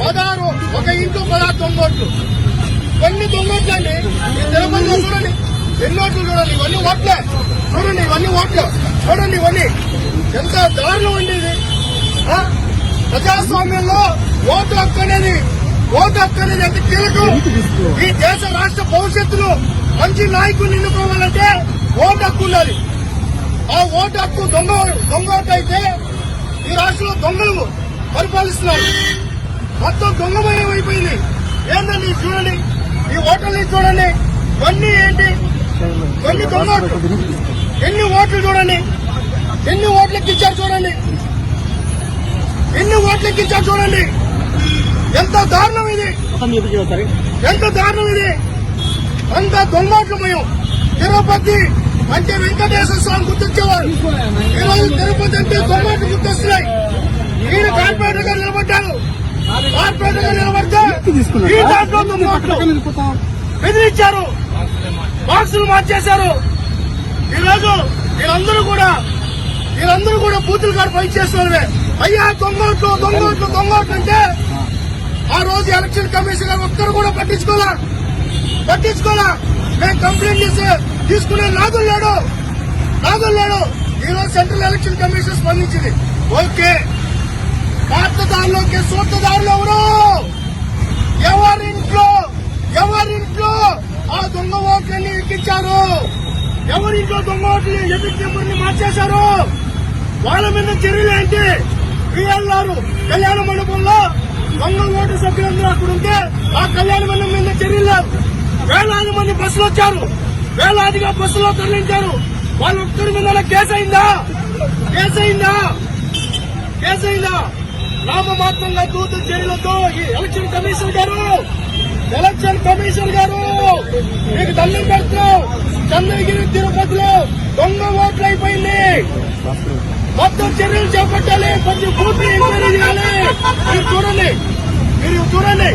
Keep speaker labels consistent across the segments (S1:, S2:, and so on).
S1: పదహారు ఒక ఇంటూ పదహారు దొంగ ఓట్లు. కొన్ని దొంగ ఓట్లు అండి. ఈ చూడండి. ఎన్ని చూడండి. ఇవన్నీ ఓట్లే. చూడండి ఇవన్నీ ఓట్లే. చూడండి ఇవన్నీ. ఎంత దారుణం అండి ఇది. ప్రజాస్వామ్యంలో ఓటు హక్కు అనేది ఓటు హక్కు అనేది ఎంత కీలకం? ఈ దేశ రాష్ట్ర భవిష్యత్తులో మంచి నాయకుడిని ఎన్నుకోవాలంటే ఓటు హక్కు ఉండాలి. ఆ ఓటు హక్కు దొంగ దొంగ ఓటు అయితే ఈ రాష్ట్రంలో దొంగలు పరిపాలిస్తున్నారు. మొత్తం దొంగమయం అయిపోయింది. ఏంటండి చూడండి. ఈ ఓటర్ని చూడండి. ఇవన్నీ ఏంటి? ఇవన్నీ దొంగ ఎన్ని ఓట్లు చూడండి. ఎన్ని ఓట్లు ఎక్కించారు చూడండి. ఎన్ని ఓట్లు ఎక్కించారు చూడండి. ఎంత దారుణం ఇది? ఎంత దారుణం ఇది? అంత దొంగోట్లమయం తిరుపతి అంటే వెంకటేశ్వర స్వామి గుర్తొచ్చేవారు. ఈ రోజు తిరుపతి అంటే దొంగోట్లు గుర్తొస్తున్నాయి. ఈయన కార్పొరేటర్గా నిలబడ్డారు. కార్పొరేటర్గా నిలబడితే ఈ దాంట్లో దొంగోట్లు బెదిరించారు. బాక్సులు మార్చేశారు. ఈరోజు వీళ్ళందరూ కూడా వీళ్ళందరూ కూడా బూతులు కాడ ఫైట్ చేస్తున్నారే. అయ్యా దొంగోట్లు దొంగోట్లు దొంగోట్లు అంటే ఆ రోజు ఎలక్షన్ కమిషన్ గారు ఒక్కరు కూడా పట్టించుకోలే. పట్టించుకోలే. మేము కంప్లైంట్ చేసి తీసుకునే నాగులు లేడు. నాగులు లేడు. ఈ రోజు సెంట్రల్ ఎలక్షన్ కమిషన్ స్పందించింది. ఓకే. పాతదారులోకి సూత్రదారులు ఎవరు? ఎవరింట్లో ఎవరింట్లో ఆ దొంగ ఓట్లని ఎక్కించారు. ఎవరింట్లో దొంగ ఓట్లు ఎదుటి నెంబర్ని మార్చేశారు? వాళ్ళ మీద చర్యలు ఏంటి? పిఎల్ఆర్ కళ్యాణ మండపంలో దొంగ ఓటు సభ్యులందరూ అక్కడ ఉంటే ఆ కళ్యాణ మండపం మీద చర్యలు లేవు వేలాది మంది బస్సులు వచ్చారు. వేలాదిగా బస్సులో తరలించారు. వాళ్ళు ఒక్కరి మీద కేసు అయిందా కేసు అయిందా కేసు అయిందా నామమాత్రంగా దూత చర్యలతో ఈ ఎలక్షన్ కమిషన్ గారు ఎలక్షన్ కమిషన్ గారు మీకు తల్లి పెడుతున్నాం చంద్రగిరి తిరుపతిలో దొంగ ఓట్లు అయిపోయింది మొత్తం చర్యలు చేపట్టాలి. ప్రతి బూత్ ఎంక్వైరీ చేయాలి మీరు చూడండి. మీరు చూడండి.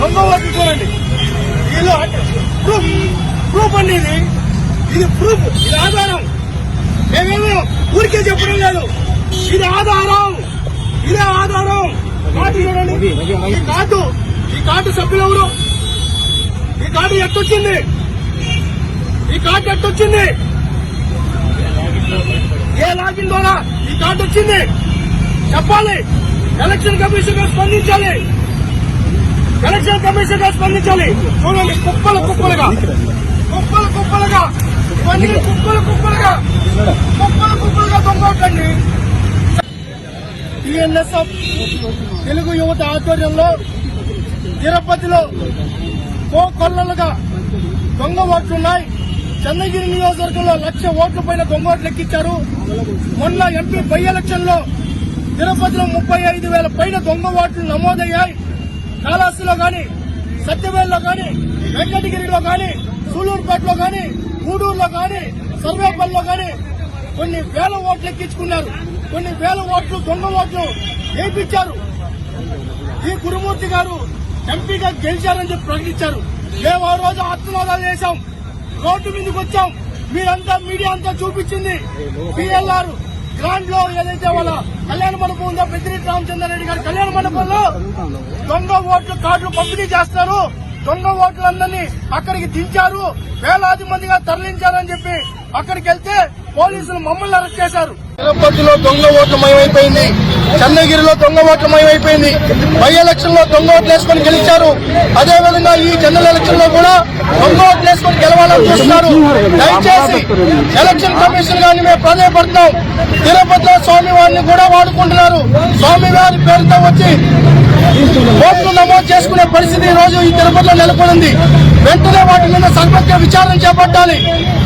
S1: దొంగ ఓట్లు చూడండి. వీళ్ళు ప్రూఫ్. ప్రూఫ్ అండి ఇది. ఇది ప్రూఫ్. ఇది ఆధారం. మేమేమో ఊరికే చెప్పడం లేదు. ఇది ఆధారం. ఇదే ఆధారం. కార్డు చూడండి. ఈ కార్డు. ఈ కార్డు సభ్యులు ఎవరు? ఈ కార్డు ఎట్టొచ్చింది? ఈ కార్డు ఎట్టొచ్చింది? ఈ వచ్చింది. చెప్పాలి. ఎలక్షన్ కమిషన్గా స్పందించాలి. ఎలక్షన్ కమిషన్గా స్పందించాలి. చూడండి కుప్పలు కుప్పలుగా. కుప్పలు కుప్పలుగా. ఇవన్నీ కుప్పలు కుప్పలుగా. కుప్పలు కుప్పలుగా దొంగొట్టండి టిఎన్ఎస్ఎఫ్ తెలుగు యువత ఆధ్వర్యంలో తిరుపతిలో కో కొల్లలుగా దొంగ ఓట్లున్నాయి. చంద్రగిరి నియోజకవర్గంలో లక్ష ఓట్ల పైన దొంగ ఓట్లు ఎక్కించారు. మొన్న ఎంపీ బై ఎలక్షన్లో తిరుపతిలో ముప్పై ఐదు వేల పైన దొంగ ఓట్లు నమోదయ్యాయి. కాళహస్తిలో గాని సత్యవేల్లో గాని వెంకటగిరిలో గాని సూలూరుపేటలో గాని గూడూరులో గాని సర్వేపల్లిలో గాని కొన్ని వేల ఓట్లు ఎక్కించుకున్నారు. కొన్ని వేల ఓట్లు దొంగ ఓట్లు వేయించారు. ఈ గురుమూర్తి గారు ఎంపీగా గెలిచారని చెప్పి ప్రకటించారు. మేము ఆ రోజు ఆత్మనాదాలు చేశాం. రోడ్డు మీదకి వచ్చాం. మీరంతా మీడియా అంతా చూపించింది. పిఎల్ఆర్ గ్రాండ్లో ఏదైతే వాళ్ళ కళ్యాణ మండపం ఉందో పెద్దిరెడ్డి రామచంద్రారెడ్డి గారి కళ్యాణ మండపంలో దొంగ ఓట్లు కార్డులు పంపిణీ చేస్తారు. దొంగ ఓట్లందరినీ అక్కడికి దించారు. వేలాది మందిగా తరలించారని చెప్పి అక్కడికి వెళ్తే పోలీసులు మమ్మల్ని అరెస్ట్ చేశారు. తిరుపతిలో దొంగ ఓట్లు మయమైపోయింది చంద్రగిరిలో దొంగ ఓట్లు మయమైపోయింది బై ఎలక్షన్లో దొంగ ఓట్లు వేసుకొని గెలిచారు. అదేవిధంగా ఈ జనరల్ ఎలక్షన్లో కూడా దొంగ ఓట్లు చేస్తున్నారు దయచేసి ఎలక్షన్ కమిషన్ గారిని మేము ప్రాధాన్యపడుతున్నాం తిరుపతిలో స్వామివారిని కూడా వాడుకుంటున్నారు. స్వామివారి పేరుతో వచ్చి ఓట్లు నమోదు చేసుకునే పరిస్థితి ఈ రోజు ఈ తిరుపతిలో నెలకొనింది. వెంటనే వాటి మీద సర్వజ్ఞ విచారణ చేపట్టాలి.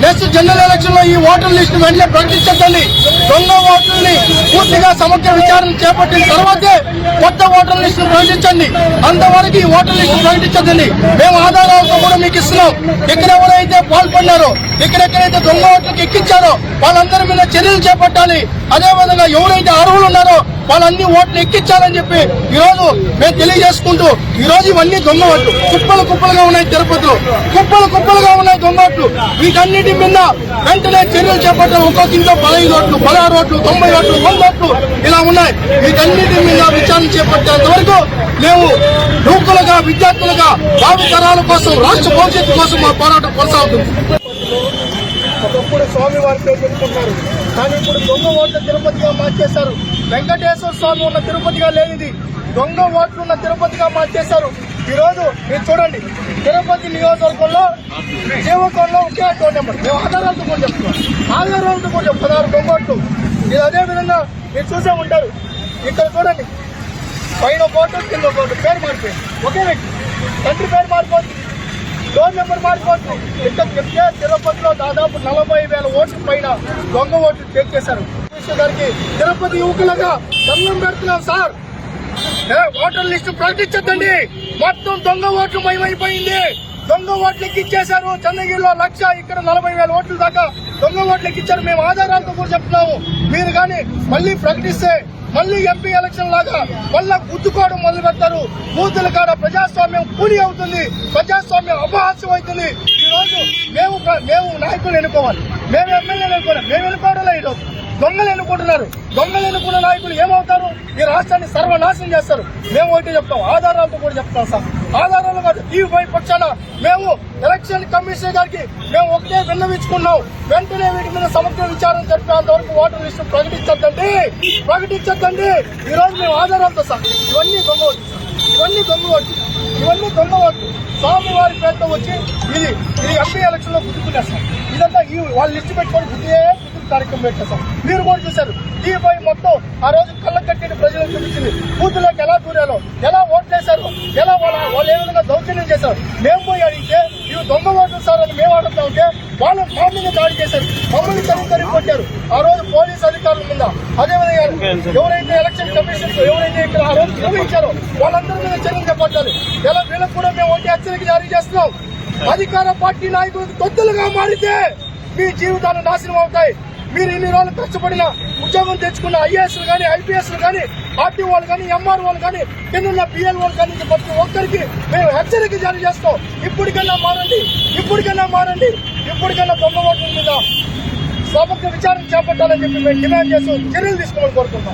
S1: నెక్స్ట్ జనరల్ ఎలక్షన్లో ఈ ఓటర్ లిస్ట్ వెంటనే ప్రకటించద్దండి. దొంగ ఓటర్ని పూర్తిగా సమగ్ర విచారణ చేపట్టిన తర్వాతే కొత్త ఓటర్ లిస్ట్ ప్రకటించండి. అంతవరకు ఈ ఓటర్ లిస్ట్ ప్రకటించద్దండి. మేము ఆధారాలతో కూడా మీకు ఇస్తున్నాం. ఎక్కడెవరైతే పాల్పడినారో ఎక్కడెక్కడైతే దొంగ ఓట్లకు ఎక్కించారో వాళ్ళందరి మీద చర్యలు చేపట్టాలి. అదేవిధంగా ఎవరైతే అర్హులు ఉన్నారో వాళ్ళన్ని ఓట్లు ఎక్కించాలని చెప్పి ఈ రోజు మేము తెలియజేసుకుంటూ ఈ రోజు ఇవన్నీ దొంగ ఓట్లు. కుప్పలు కుప్పలుగా ఉన్నాయి తిరుపతిలో. కుప్పలు కుప్పలుగా ఉన్నాయి దొంగ ఓట్లు. వీటన్నిటి మీద వెంటనే చర్యలు చేపట్టాలి ఒక్కొక్క ఇంట్లో పదహైదు ఓట్లు పదహారు ఓట్లు తొంభై ఓట్లు వంద ఓట్లు ఇలా ఉన్నాయి. వీటన్నిటి మీద విచారణ చేపట్టేంత వరకు మేము యువకులుగా విద్యార్థులుగా భావి తరాల కోసం రాష్ట్ర భవిష్యత్తు కోసం మా పోరాటం కొనసాగుతుంది. ఒకప్పుడు స్వామి వారి పేరు పెట్టుకుంటారు కానీ ఇప్పుడు దొంగ ఓట్ల తిరుపతిగా మార్చేశారు. వెంకటేశ్వర స్వామి ఉన్న తిరుపతిగా లేనిది దొంగ ఓట్లు ఉన్న తిరుపతిగా మార్చేశారు. ఈరోజు మీరు చూడండి తిరుపతి నియోజకవర్గంలో జీవకంలో ఒకే అకౌంట్ నెంబర్. మేము ఆధారాలతో కూడా చెప్తున్నాం. ఆధారాలతో కూడా చెప్తాం పదహారు దొంగ ఓట్లు. ఇది అదే విధంగా మీరు చూసే ఉంటారు. ఇక్కడ చూడండి పైన ఫోటో కింద ఫోటో పేరు మారిపోయింది. ఒకే వ్యక్తి. తండ్రి పేరు మారిపోతుంది. డోర్ నెంబర్ మారిపోతుంది. ఇక్కడ చెప్తే తిరుపతిలో దాదాపు నలభై వేల ఓట్ల పైన దొంగ ఓట్లు చెక్ చేశారు గారికి తిరుపతి యువకులుగా దండం పెడుతున్నాం సార్. Voter list ప్రకటించద్దండి. మొత్తం దొంగ ఓట్లు మయమైపోయింది. దొంగ ఓట్లు ఎక్కిచ్చేశారు చంద్రగిరిలో లక్ష ఇక్కడ నలభై వేల ఓట్ల దాకా దొంగ ఓట్లు ఎక్కిచ్చారు మేము ఆధారాలతో కూడా చెప్తున్నాము. మీరు కానీ మళ్ళీ ప్రకటిస్తే మళ్ళీ ఎంపీ ఎలక్షన్ లాగా మళ్ళా గుద్దుకోవడం మొదలు పెడతారు బూతుల కాడ ప్రజాస్వామ్యం కూలి అవుతుంది. ప్రజాస్వామ్యం అపహాస్యం అవుతుంది. ఈ రోజు మేము మేము నాయకులు ఎన్నుకోవాలి. మేము ఎమ్మెల్యేలు ఎన్నుకోవాలి. మేము ఎన్నుకోవడం ఈరోజు. దొంగలు ఎన్నుకుంటున్నారు. దొంగలు ఎన్నుకున్న నాయకులు ఏమవుతారు? ఈ రాష్ట్రాన్ని సర్వనాశనం చేస్తారు. మేము ఒకటి చెప్తాం. ఆధారాలతో కూడా చెప్తాం సార్. ఆధారాలు కాదు టీవీ పక్షాన మేము ఎలక్షన్ కమిషనర్ గారికి మేము ఒకటే విన్నవించుకున్నాం. వెంటనే వీటి మీద సమగ్ర విచారణ జరిపేంత వరకు ఓటర్ లిస్టు ప్రకటించద్దండి. ప్రకటించద్దండి. ఈ రోజు మేము ఆధారాలతో సార్. ఇవన్నీ దొంగ ఇవన్నీ దొంగ ఇవన్నీ దొంగ ఓట్లు. స్వామివారి పేరుతో వచ్చి ఇది ఇది ఎంపీ ఎలక్షన్లో గుర్తుకునేస్తాం సార్ ఇదంతా ఈ వాళ్ళు లిస్టు పెట్టుకొని గుర్తే గుర్తు కార్యక్రమం పెట్టారు సార్ మీరు కూడా చూశారు. టీవీ మొత్తం ఆ రోజు కళ్ళ కట్టిన ప్రజలకు చూపించింది. బూతులకు ఎలా దూరాలో ఎలా ఓట్లేశారు ఎలా వాళ్ళ వాళ్ళు ఏ విధంగా దౌర్జన్యం చేశారు మేము పోయి అడిగితే ఇవి దొంగ ఓట్లు సార్ అని మేము అడుగుతా ఉంటే వాళ్ళు మా మీద దాడి చేశారు. మమ్మల్ని తరిగి తరిగి కొట్టారు ఆ రోజు పోలీస్ అధికారుల మీద? అదేవిధంగా ఎవరైతే ఎలక్షన్ కమిషన్ ఎవరైతే ఇక్కడ ఆ రోజు నిర్వహించారో వాళ్ళందరి మీద చర్యలు చేపట్టాలి. ఎలా వీళ్ళకు కూడా మేము ఒకటి హెచ్చరిక జారీ చేస్తున్నాం. అధికార పార్టీ నాయకులకు తొత్తులుగా మారితే మీ జీవితాలు నాశనం అవుతాయి. మీరు ఇన్ని రోజులు కష్టపడిన ఉద్యోగం తెచ్చుకున్న ఐఏఎస్లు కానీ ఐపీఎస్లు కానీ ఆర్టీ వాళ్ళు కానీ ఎంఆర్ఓలు కానీ కింద పిఎల్ఓలు వాళ్ళు కానీ ప్రతి ఒక్కరికి మేము హెచ్చరిక జారీ చేస్తాం. ఇప్పటికైనా మారండి ఇప్పటికైనా మారండి ఇప్పటికైనా దొంగ ఓట్ల మీద సమగ్ర విచారణ చేపట్టాలని చెప్పి మేము డిమాండ్ చేస్తూ చర్యలు తీసుకోవాలని కోరుకుంటాం